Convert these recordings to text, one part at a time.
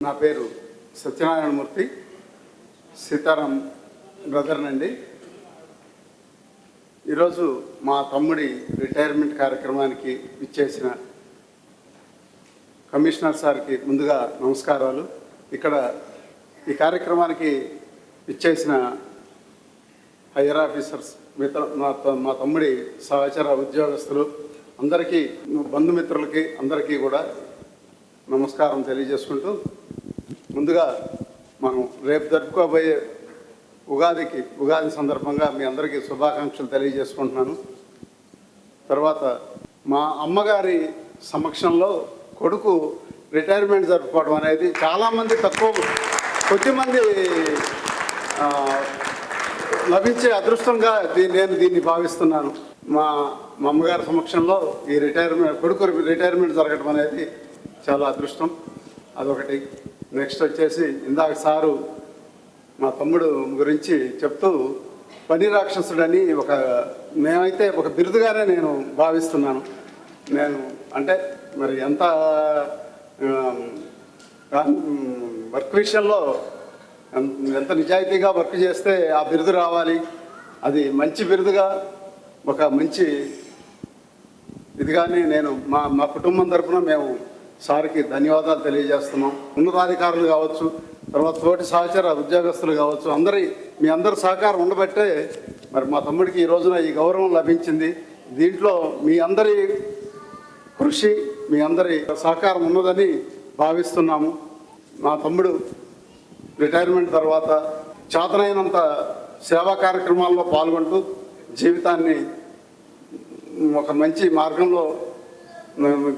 నా పేరు సత్యనారాయణమూర్తి సీతారాం బ్రదర్నండి ఈరోజు మా తమ్ముడి రిటైర్మెంట్ కార్యక్రమానికి ఇచ్చేసిన కమిషనర్ సార్కి ముందుగా నమస్కారాలు. ఇక్కడ ఈ కార్యక్రమానికి ఇచ్చేసిన హైయర్ ఆఫీసర్స్ మిత్ర మా మా తమ్ముడి సహచర ఉద్యోగస్తులు అందరికీ బంధుమిత్రులకి అందరికీ కూడా నమస్కారం తెలియజేసుకుంటూ ముందుగా మనం రేపు జరుపుకోబోయే ఉగాదికి ఉగాది సందర్భంగా మీ అందరికీ శుభాకాంక్షలు తెలియజేసుకుంటున్నాను. తర్వాత మా అమ్మగారి సమక్షంలో కొడుకు రిటైర్మెంట్ జరుపుకోవడం అనేది చాలామంది తక్కువ కొద్దిమంది లభించే అదృష్టంగా నేను దీన్ని భావిస్తున్నాను. మా మా అమ్మగారి సమక్షంలో ఈ రిటైర్మెంట్ కొడుకు రిటైర్మెంట్ జరగడం అనేది చాలా అదృష్టం. అదొకటి. నెక్స్ట్ వచ్చేసి ఇందాక సారు మా తమ్ముడు గురించి చెప్తూ పని రాక్షసుడని ఒక మేమైతే ఒక బిరుదుగానే నేను భావిస్తున్నాను. నేను అంటే మరి ఎంత వర్క్ విషయంలో ఎంత నిజాయితీగా వర్క్ చేస్తే ఆ బిరుదు రావాలి. అది మంచి బిరుదుగా ఒక మంచి ఇదిగానే నేను మా మా కుటుంబం తరఫున మేము సార్కి ధన్యవాదాలు తెలియజేస్తున్నాం. ఉన్నతాధికారులు కావచ్చు తర్వాత తోటి సహచర ఉద్యోగస్తులు కావచ్చు అందరి మీ అందరి సహకారం ఉండబట్టే మరి మా తమ్ముడికి ఈ రోజున ఈ గౌరవం లభించింది. దీంట్లో మీ అందరి కృషి మీ అందరి సహకారం ఉన్నదని భావిస్తున్నాము. మా తమ్ముడు రిటైర్మెంట్ తర్వాత చేతనైనంత సేవా కార్యక్రమాల్లో పాల్గొంటూ జీవితాన్ని ఒక మంచి మార్గంలో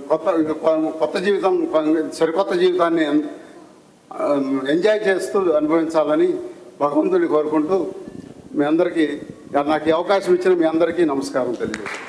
కొత్త కొత్త జీవితం సరికొత్త జీవితాన్ని ఎంజాయ్ చేస్తూ అనుభవించాలని భగవంతుని కోరుకుంటూ మీ అందరికీ నాకు ఈ అవకాశం ఇచ్చిన మీ అందరికీ నమస్కారం తెలియజేస్తాను